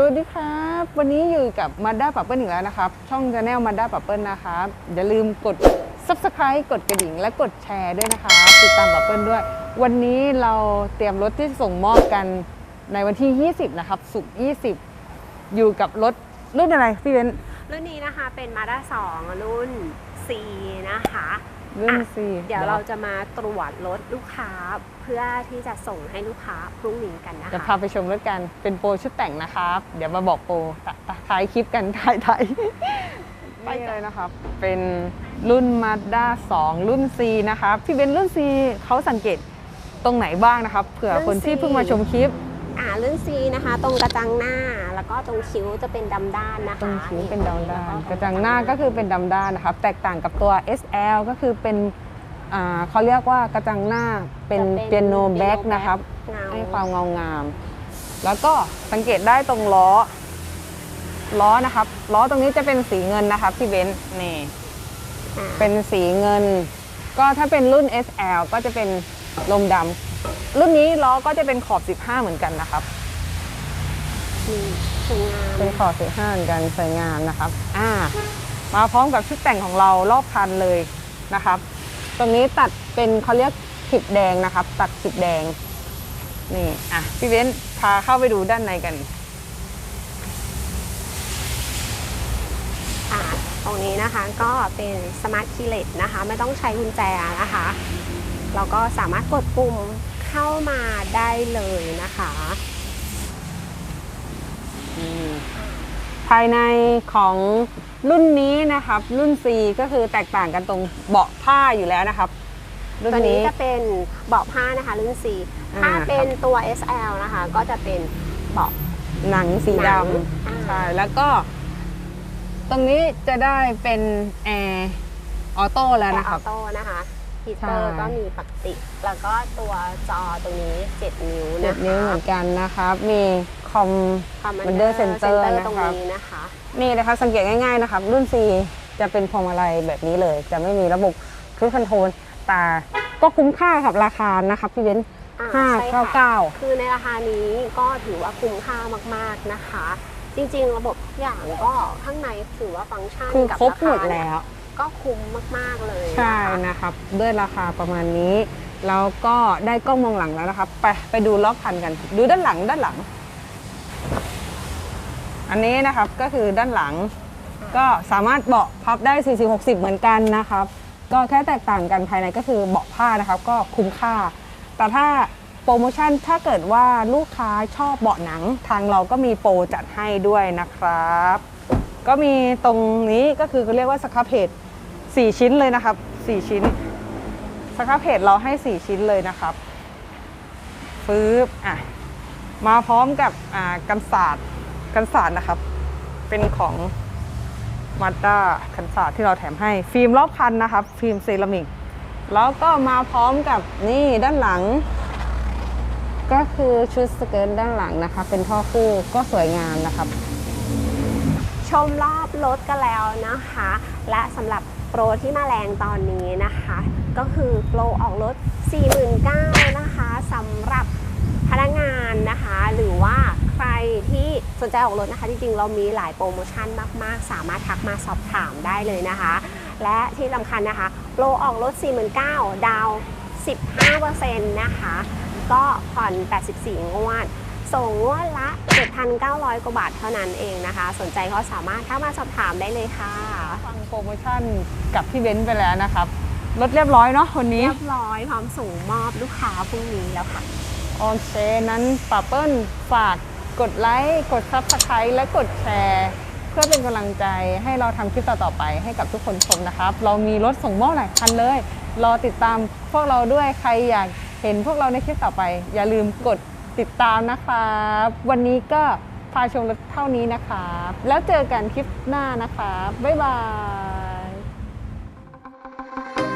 สวัสดีครับ วันนี้อยู่กับมาด้าปับเปิลอีกแล้วนะครับ ช่อง Channel มาด้าปับเปิลนะครับ อย่าลืมกด Subscribe กดกระดิ่ง และกดแชร์ด้วยนะครับติดตามปับเปิลด้วย วันนี้เราเตรียมรถที่ส่งมอบกันในวันที่ 20 นะครับ สุกร์20 อยู่กับรถรุ่นอะไรพี่เบนรุ่นนี้นะคะเป็น Mazda 2รุ่น C นะคะ รุ่นอะ C เดี๋ยวเราจะมาตรวจรถลูกค้าเพื่อที่จะส่งให้ลูกค้าพรุ่งนี้กันนะจะคะพาไปชมรถกันเป็นโปรชุดแต่งนะครับ เดี๋ยวมาบอกโปรตท้ายคลิปกันท้ายท้ายไปเลยนะครับ เป็นรุ่น Mazda 2 รุ่น C นะครับพี่เบนซ์รุ่น C เขาสังเกตตรงไหนบ้างนะครับเผื่อคนที่เพิ่งมาชมคลิป อ่ารุ่น C นะคะ ตรงกระจังหน้าแล้วก็ตรงคิ้วจะเป็นดำด้านนะคะตรงคิ้วเป็นดำด้านแล้วกระจังหน้าก็คือเป็นดำด้านนะครับ แตกต่างกับตัว SL ก็คือเป็นอ่าเขาเรียกว่ากระจังหน้าเป็นเปียโนแบ็กนะครับเงาให้ความเงางาม แล้วก็สังเกตได้ตรงล้อ ล้อนะครับ ล้อตรงนี้จะเป็นสีเงินนะครับพี่เบนซ์นี่อ่าเป็นสีเงิน ก็ถ้าเป็นรุ่น SL ก็จะเป็นลมดำ รุ่นนี้ล้อก็จะเป็นขอบ 15 เหมือนกันนะครับ นี่สวยงามเป็นขอบ 15 เหมือนกันสวยงามนะครับ อ่า มาพร้อมกับชุดแต่งของเรารอบคันเลยนะครับ ตรงนี้ตัดเป็นเขาเรียกขิบแดงนะครับ ตัดขิบแดง นี่ อะ พี่เบ้นพาเข้าไปดูด้านในกัน อ่าตรงนี้นะคะก็เป็นสมาร์ทคีย์เลสนะคะ ไม่ต้องใช้กุญแจนะคะ เราก็สามารถกดปุ่มเข้ามาได้เลยนะคะภายในของรุ่นนี้นะครับ รุ่น C ก็คือแตกต่างกันตรงเบาะผ้าอยู่แล้วนะครับ รุ่นตัวนี้นี้จะเป็นเบาะผ้านะคะ รุ่น C อ่าถ้าเป็นตัว SL นะคะ ก็จะเป็นเบาะ หนังสีหนัดงอ่าำใช่แล้วก็ ตรงนี้จะได้เป็นแอร์ออโต้แล้วแอนะร์คอรัอบโต้นะคะ ฮีเตอใช่ร์ก็มีปกติ แล้วก็ตัวจอตรงนี้ 7 นิ้วเจ็นะดคะนิ้วเหมือนกันนะครับ มีคอม Commander Commander Center Center นะครับตรงนี้นะคะ นี่นะคะสังเกตง่ายๆนะครับ รุ่น C จะเป็นพวงมาลัยแบบนี้เลย จะไม่มีระบบครูคอนโทรลแต่ก็คุ้มค่ากับราคานะครับพี่เบนซ์อ่าห้าใช่เก้าค่ะ เก้า คือในราคานี้ก็ถือว่าคุ้มค่ามากๆนะคะ จริงๆ ระบบทุกอย่างก็ข้างในถือว่าฟังก์ชันคือกับครบราหมคาดเนี่ยแล้ว ก็คุ้มมาก ๆ เลยใช่นะคะนะครับ ด้วยราคาประมาณนี้ แล้วก็ได้กล้องมองหลังแล้วนะครับ ไปไปดูรอบคันกัน ดูด้านหลังด้านหลัง อันนี้นะครับก็คือด้านหลัง ก็สามารถเบาะพับได้ 40-60 เหมือนกันนะครับ ก็แค่แตกต่างกันภายในก็คือเบาะผ้านะครับ ก็คุ้มค่า แต่ถ้าโปรโมชั่นถ้าเกิดว่าลูกค้าชอบเบาะหนัง ทางเราก็มีโปรจัดให้ด้วยนะครับ ก็มีตรงนี้ก็คือเขาเรียกว่าสครับเพจ 4 ชิ้นเลยนะครับ 4 ชิ้นสครับเพจเราให้ 4 ชิ้นเลยนะครับฟืบอะมาพร้อมกับอ่ากันศาสตร์กันศาสตร์นะครับ เป็นของมาด้ากันศาสตร์ที่เราแถมให้ ฟิล์มรอบคันนะครับ ฟิล์มเซรามิก แล้วก็มาพร้อมกับนี่ด้านหลัง ก็คือชุดสเกิร์ตด้านหลังนะคะ เป็นท่อคู่ก็สวยงามนะครับ ชมรอบรถกันแล้วนะคะ และสำหรับโปรที่มาแรงตอนนี้นะคะ ก็คือโปรออกรถ 49,000นะคะสำหรับพนักงานนะคะ หรือว่าใครที่สนใจออกรถนะคะ จริงๆ เรามีหลายโปรโมชั่นมากๆ สามารถทักมาสอบถามได้เลยนะคะ และที่สำคัญนะคะ โปรออกรถ 49,000ดาว 15%นะคะ ก็ผ่อน 84 งวดส่งงวดละ 7,900 กว่าบาทเท่านั้นเองนะคะ สนใจก็สามารถทักมาสอบถามได้เลยค่ะ โปรโมชั่นกับพี่เบ้นซ์ไปแล้วนะครับรถเรียบร้อยเนาะวันนี้ เรียบร้อยพร้อมส่งมอบลูกค้าพรุ่งนี้แล้วค่ะ โอเค นั้นป้าเปิ้ลฝากกดไลค์ กดซับสไครต์และกดแชร์ เพื่อเป็นกำลังใจให้เราทำคลิปต่อๆไปให้กับทุกคนชมนะครับ เรามีรถส่งมอบหลายคันเลย รอติดตามพวกเราด้วยใครอยากเห็นพวกเราในคลิปต่อไป อย่าลืมกดติดตามนะครับ วันนี้ก็ พาชมเท่านี้นะครับ แล้วเจอกันคลิปหน้านะครับ บ๊ายบาย